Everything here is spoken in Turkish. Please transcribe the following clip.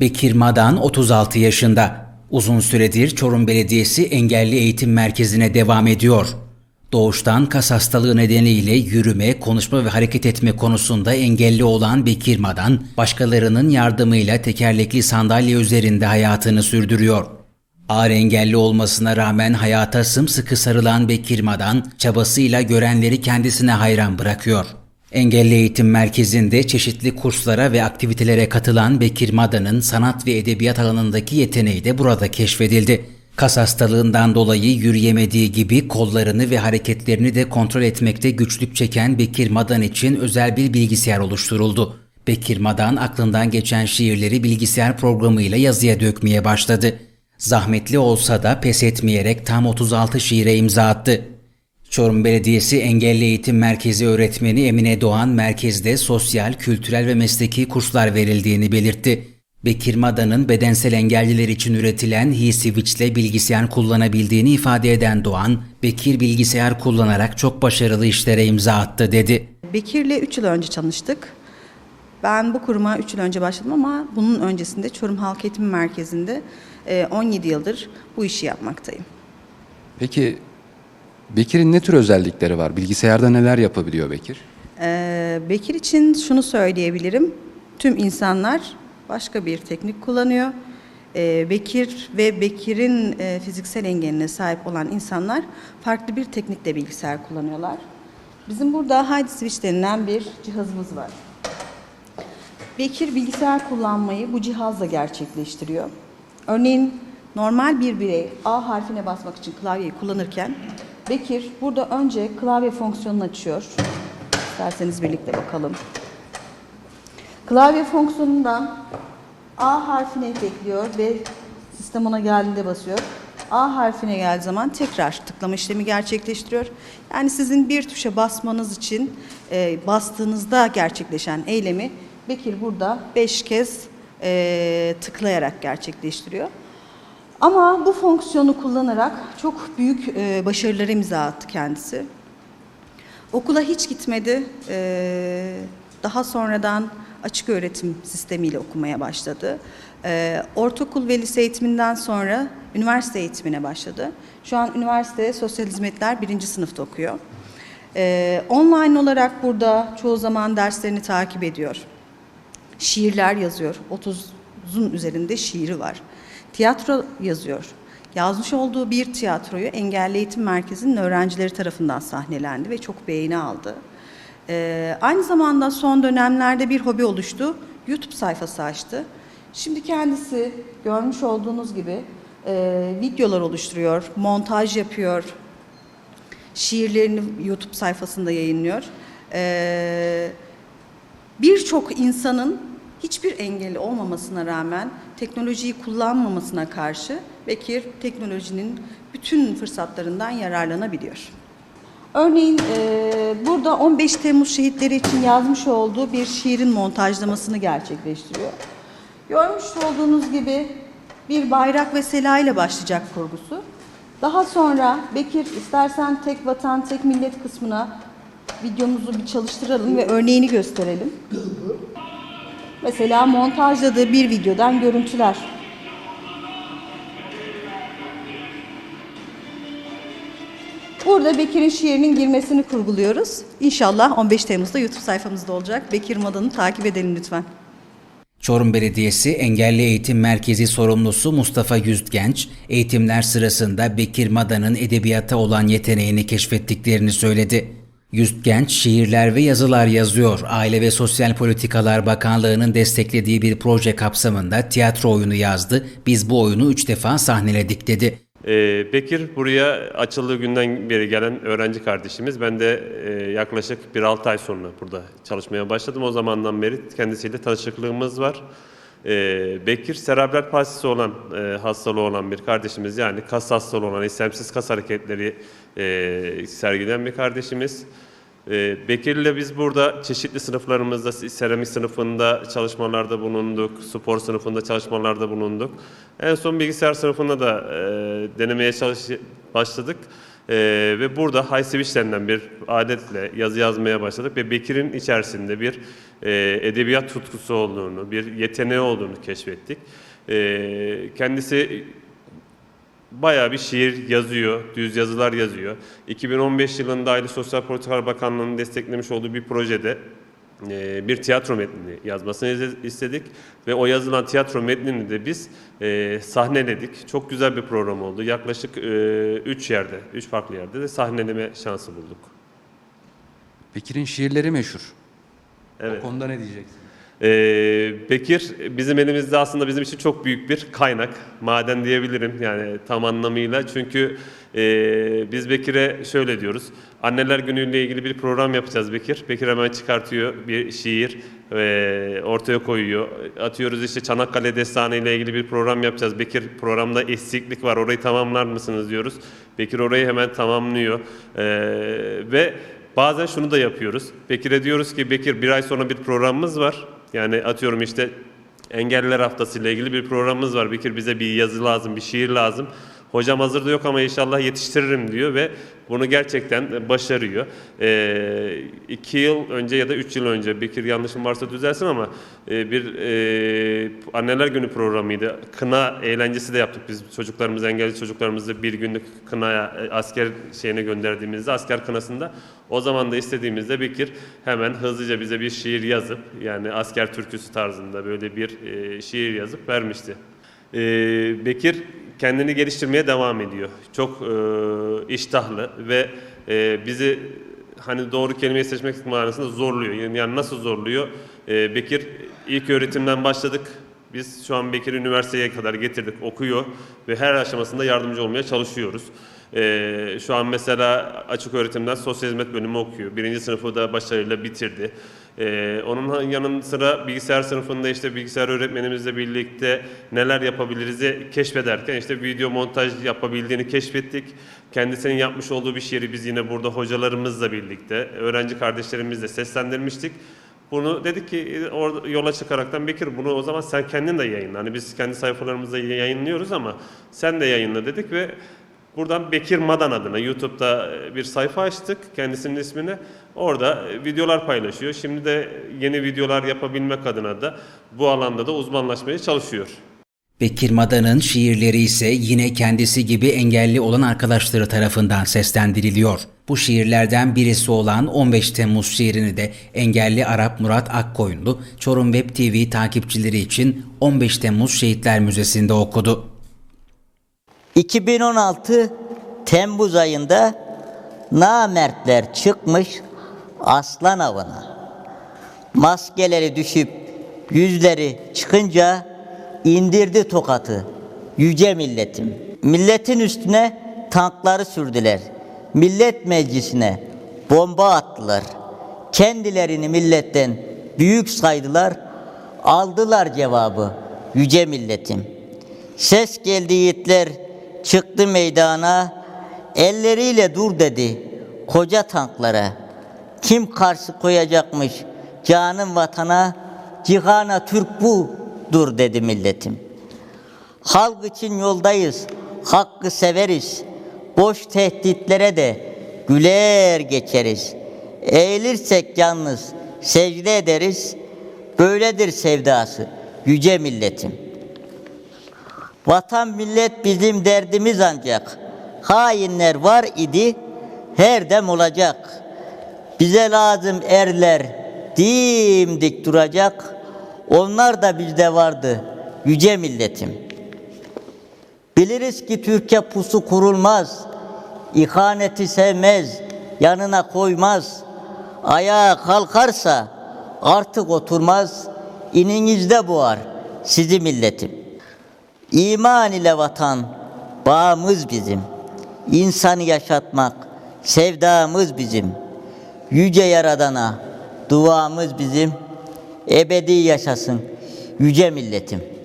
Bekir Madan 36 yaşında. Uzun süredir Çorum Belediyesi Engelli Eğitim Merkezi'ne devam ediyor. Doğuştan kas hastalığı nedeniyle yürüme, konuşma ve hareket etme konusunda engelli olan Bekir Madan, başkalarının yardımıyla tekerlekli sandalye üzerinde hayatını sürdürüyor. Ağır engelli olmasına rağmen hayata sımsıkı sarılan Bekir Madan, çabasıyla görenleri kendisine hayran bırakıyor. Engelli Eğitim Merkezi'nde çeşitli kurslara ve aktivitelere katılan Bekir Madan'ın sanat ve edebiyat alanındaki yeteneği de burada keşfedildi. Kas hastalığından dolayı yürüyemediği gibi kollarını ve hareketlerini de kontrol etmekte güçlük çeken Bekir Madan için özel bir bilgisayar oluşturuldu. Bekir Madan aklından geçen şiirleri bilgisayar programıyla yazıya dökmeye başladı. Zahmetli olsa da pes etmeyerek tam 36 şiire imza attı. Çorum Belediyesi Engelli Eğitim Merkezi öğretmeni Emine Doğan merkezde sosyal, kültürel ve mesleki kurslar verildiğini belirtti. Bekir Madan'ın bedensel engelliler için üretilen HeSwitch ile bilgisayar kullanabildiğini ifade eden Doğan, Bekir bilgisayar kullanarak çok başarılı işlere imza attı dedi. Bekir'le 3 yıl önce tanıştık. Ben bu kuruma 3 yıl önce başladım ama bunun öncesinde Çorum Halk Eğitim Merkezi'nde e, 17 yıldır bu işi yapmaktayım. Peki Bekir'in ne tür özellikleri var? Bilgisayarda neler yapabiliyor Bekir? Ee, Bekir için şunu söyleyebilirim. Tüm insanlar başka bir teknik kullanıyor. Ee, Bekir ve Bekir'in e, fiziksel engeline sahip olan insanlar farklı bir teknikle bilgisayar kullanıyorlar. Bizim burada Hide Switch denilen bir cihazımız var. Bekir bilgisayar kullanmayı bu cihazla gerçekleştiriyor. Örneğin normal bir birey A harfine basmak için klavyeyi kullanırken Bekir burada önce klavye fonksiyonunu açıyor. İsterseniz birlikte bakalım. Klavye fonksiyonundan A harfini bekliyor ve sistem ona geldiğinde basıyor. A harfine geldiği zaman tekrar tıklama işlemi gerçekleştiriyor. Yani sizin bir tuşa basmanız için e, bastığınızda gerçekleşen eylemi Bekir burada 5 kez e, tıklayarak gerçekleştiriyor. Ama bu fonksiyonu kullanarak çok büyük e, başarılara imza attı kendisi. Okula hiç gitmedi. Ee, daha sonradan açık öğretim sistemiyle okumaya başladı. Ee, ortaokul ve lise eğitiminden sonra üniversite eğitimine başladı. Şu an üniversite sosyal hizmetler birinci sınıfta okuyor. Ee, online olarak burada çoğu zaman derslerini takip ediyor. Şiirler yazıyor. 30'un üzerinde şiiri var. Tiyatro yazıyor. Yazmış olduğu bir tiyatroyu Engelli Eğitim Merkezi'nin öğrencileri tarafından sahnelendi ve çok beğeni aldı. Ee, aynı zamanda son dönemlerde bir hobi oluştu. YouTube sayfası açtı. Şimdi kendisi görmüş olduğunuz gibi e, videolar oluşturuyor, montaj yapıyor, şiirlerini YouTube sayfasında yayınlıyor. Ee, birçok insanın hiçbir engeli olmamasına rağmen teknolojiyi kullanmamasına karşı Bekir teknolojinin bütün fırsatlarından yararlanabiliyor. Örneğin e, burada 15 Temmuz şehitleri için yazmış olduğu bir şiirin montajlamasını gerçekleştiriyor. Görmüş olduğunuz gibi bir bayrak ve sela ile başlayacak kurgusu. Daha sonra Bekir istersen tek vatan tek millet kısmına videomuzu bir çalıştıralım ve örneğini gösterelim. Mesela montajladığı bir videodan görüntüler. Burada Bekir'in şiirinin girmesini kurguluyoruz. İnşallah 15 Temmuz'da YouTube sayfamızda olacak. Bekir Madan'ı takip edelim lütfen. Çorum Belediyesi Engelli Eğitim Merkezi sorumlusu Mustafa Yüzgenç, eğitimler sırasında Bekir Madan'ın edebiyata olan yeteneğini keşfettiklerini söyledi. Yüzgenç şiirler ve yazılar yazıyor. Aile ve Sosyal Politikalar Bakanlığı'nın desteklediği bir proje kapsamında tiyatro oyunu yazdı. Biz bu oyunu üç defa sahneledik dedi. Ee, Bekir buraya açıldığı günden beri gelen öğrenci kardeşimiz. Ben de e, yaklaşık bir 6 ay sonra burada çalışmaya başladım. O zamandan beri kendisiyle tanışıklığımız var. Ee, Bekir serebral palsisi olan, e, hastalığı olan bir kardeşimiz. Yani kas hastalığı olan, istemsiz kas hareketleri e, sergileyen bir kardeşimiz. Ee, Bekir'le biz burada çeşitli sınıflarımızda, seramik sınıfında çalışmalarda bulunduk, spor sınıfında çalışmalarda bulunduk. En son bilgisayar sınıfında da e, denemeye çalış başladık. Ee, ve burada High Switch denilen bir adetle yazı yazmaya başladık ve Bekir'in içerisinde bir e, edebiyat tutkusu olduğunu, bir yeteneği olduğunu keşfettik. Ee, kendisi bayağı bir şiir yazıyor, düz yazılar yazıyor. 2015 yılında Aile Sosyal Politikalar Bakanlığı'nın desteklemiş olduğu bir projede e, bir tiyatro metnini yazmasını istedik ve o yazılan tiyatro metnini de biz e, sahneledik. Çok güzel bir program oldu. Yaklaşık 3 yerde, 3 farklı yerde de sahneleme şansı bulduk. Bekir'in şiirleri meşhur. Evet. O konuda ne diyeceksin? Ee, Bekir bizim elimizde aslında bizim için çok büyük bir kaynak, maden diyebilirim yani tam anlamıyla. Çünkü e, biz Bekir'e şöyle diyoruz, Anneler Günü'yle ilgili bir program yapacağız Bekir. Bekir hemen çıkartıyor bir şiir ve ortaya koyuyor. Atıyoruz işte Çanakkale Destanı ile ilgili bir program yapacağız. Bekir programda eksiklik var orayı tamamlar mısınız diyoruz. Bekir orayı hemen tamamlıyor Ee, ve Bazen şunu da yapıyoruz. Bekir'e diyoruz ki Bekir bir ay sonra bir programımız var. Yani atıyorum işte engelliler haftası ile ilgili bir programımız var. Bekir bize bir yazı lazım, bir şiir lazım. Hocam hazırda yok ama inşallah yetiştiririm diyor ve bunu gerçekten başarıyor. Ee, iki yıl önce ya da üç yıl önce Bekir yanlışım varsa düzelsin ama e, bir e, anneler günü programıydı. Kına eğlencesi de yaptık biz çocuklarımız engelli çocuklarımızı bir günlük kınaya e, asker şeyine gönderdiğimizde asker kınasında o zaman da istediğimizde Bekir hemen hızlıca bize bir şiir yazıp yani asker türküsü tarzında böyle bir e, şiir yazıp vermişti. E, Bekir kendini geliştirmeye devam ediyor. Çok e, iştahlı ve e, bizi hani doğru kelimeyi seçmek manasında zorluyor. Yani, yani nasıl zorluyor? E, Bekir ilk öğretimden başladık. Biz şu an Bekir üniversiteye kadar getirdik, okuyor ve her aşamasında yardımcı olmaya çalışıyoruz. Ee, şu an mesela açık öğretimden sosyal hizmet bölümü okuyor. Birinci sınıfı da başarıyla bitirdi. Ee, onun yanı sıra bilgisayar sınıfında işte bilgisayar öğretmenimizle birlikte neler yapabiliriz'i keşfederken işte video montaj yapabildiğini keşfettik. Kendisinin yapmış olduğu bir şiiri biz yine burada hocalarımızla birlikte, öğrenci kardeşlerimizle seslendirmiştik. Bunu dedik ki orada yola çıkaraktan Bekir bunu o zaman sen kendin de yayınla. Hani biz kendi sayfalarımızda yayınlıyoruz ama sen de yayınla dedik ve buradan Bekir Madan adına YouTube'da bir sayfa açtık kendisinin ismini. Orada videolar paylaşıyor. Şimdi de yeni videolar yapabilmek adına da bu alanda da uzmanlaşmaya çalışıyor. Bekir Madan'ın şiirleri ise yine kendisi gibi engelli olan arkadaşları tarafından seslendiriliyor. Bu şiirlerden birisi olan 15 Temmuz şiirini de engelli Arap Murat Akkoyunlu Çorum Web TV takipçileri için 15 Temmuz Şehitler Müzesi'nde okudu. 2016 Temmuz ayında namertler çıkmış aslan avına. Maskeleri düşüp yüzleri çıkınca indirdi tokatı yüce milletim. Milletin üstüne tankları sürdüler. Millet meclisine bomba attılar. Kendilerini milletten büyük saydılar. Aldılar cevabı yüce milletim. Ses geldi yiğitler çıktı meydana elleriyle dur dedi koca tanklara. Kim karşı koyacakmış canım vatana cihana Türk bu dur dedi milletim. Halk için yoldayız hakkı severiz boş tehditlere de güler geçeriz. Eğilirsek yalnız secde ederiz böyledir sevdası yüce milletim. Vatan millet bizim derdimiz ancak. Hainler var idi, her dem olacak. Bize lazım erler, dimdik duracak. Onlar da bizde vardı, yüce milletim. Biliriz ki Türkiye pusu kurulmaz. İhaneti sevmez, yanına koymaz. Ayağa kalkarsa artık oturmaz. İninizde boğar sizi milletim. İman ile vatan bağımız bizim. İnsanı yaşatmak sevdamız bizim. Yüce Yaradan'a duamız bizim. Ebedi yaşasın yüce milletim.